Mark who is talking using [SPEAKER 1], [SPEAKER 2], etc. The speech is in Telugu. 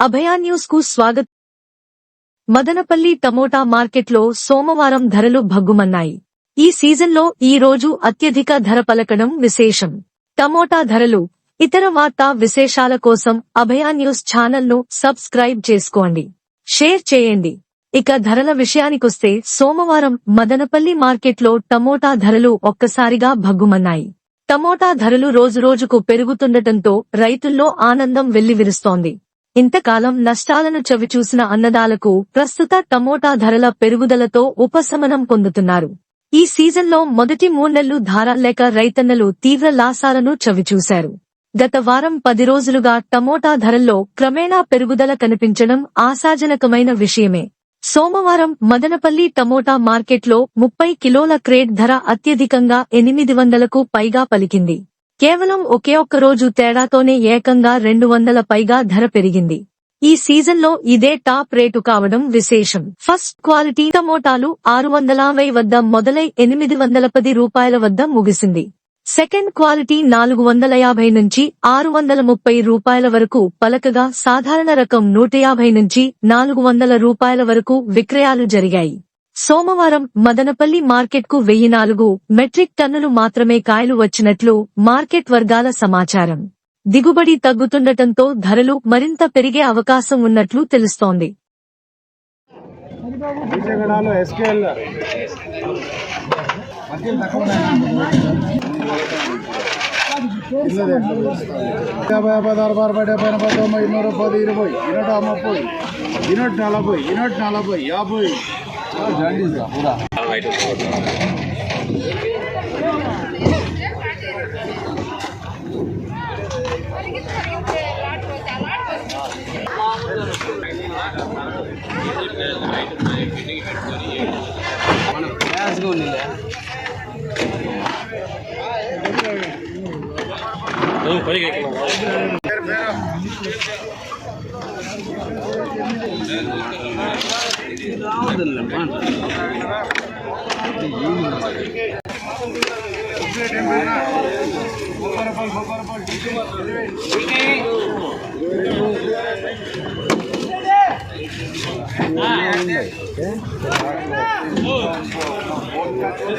[SPEAKER 1] అభయా న్యూస్కు స్వాగతం. మదనపల్లి టమోటా మార్కెట్లో సోమవారం ధరలు భగ్గుమన్నాయి. ఈ సీజన్లో ఈ రోజు అత్యధిక ధర పలకడం విశేషం. టమోటా ధరలు ఇతర వార్తా విశేషాల కోసం అభయా న్యూస్ ఛానల్ను సబ్స్క్రైబ్ చేసుకోండి. షేర్ చేయండి. ఇక ధరల విషయానికొస్తే సోమవారం మదనపల్లి మార్కెట్లో టమోటా ధరలు ఒక్కసారిగా భగ్గుమన్నాయి. టమోటా ధరలు రోజురోజుకు పెరుగుతుండటంతో రైతుల్లో ఆనందం వెల్లివిరుస్తోంది. ఇంతకాలం నష్టాలను చవిచూసిన అన్నదాలకు ప్రస్తుత టమోటా ధరల పెరుగుదలతో ఉపశమనం పొందుతున్నారు. ఈ సీజన్లో మొదటి మూడెళ్ళు ధార లేక రైతన్నలు తీవ్ర లాసాలను చవిచూశారు. గత వారం పది రోజులుగా టమోటా ధరల్లో క్రమేణా పెరుగుదల కనిపించడం ఆశాజనకమైన విషయమే. సోమవారం మదనపల్లి టమోటా మార్కెట్లో ముప్పై కిలోల క్రేట్ ధర అత్యధికంగా ఎనిమిది వందలకు పైగా పలికింది. కేవలం ఒకే ఒక్క రోజు తేడాతోనే ఏకంగా రెండు వందల పైగా ధర పెరిగింది. ఈ సీజన్లో ఇదే టాప్ రేటు కావడం విశేషం. ఫస్ట్ క్వాలిటీ టమోటాలు ఆరు వందల వద్ద మొదలై ఎనిమిది వందల పది రూపాయల వద్ద ముగిసింది. సెకండ్ క్వాలిటీ నాలుగు వందల యాభై నుంచి ఆరు వందల ముప్పై రూపాయల వరకు పలకగా సాధారణ రకం నూట యాభై నుంచి నాలుగు వందల రూపాయల వరకు విక్రయాలు జరిగాయి. సోమవారం మదనపల్లి మార్కెట్కు వెయ్యి నాలుగు మెట్రిక్ టన్నులు మాత్రమే కాయలు వచ్చినట్లు మార్కెట్ వర్గాల సమాచారం. దిగుబడి తగ్గుతుండటంతో ధరలు మరింత పెరిగే అవకాశం ఉన్నట్లు తెలుస్తోంది.
[SPEAKER 2] యాభై పదహారు బారు పది డెబ్బై ఎనభై తొంభై నూరు పది ఇరవై ఇరవై ముప్పై ఇరవై నలభై ఇరవై నలభై యాభై పూరా Ừ, có gì cái cái Hãy subscribe cho kênh Ghiền Mì Gõ Để không bỏ lỡ những video hấp dẫn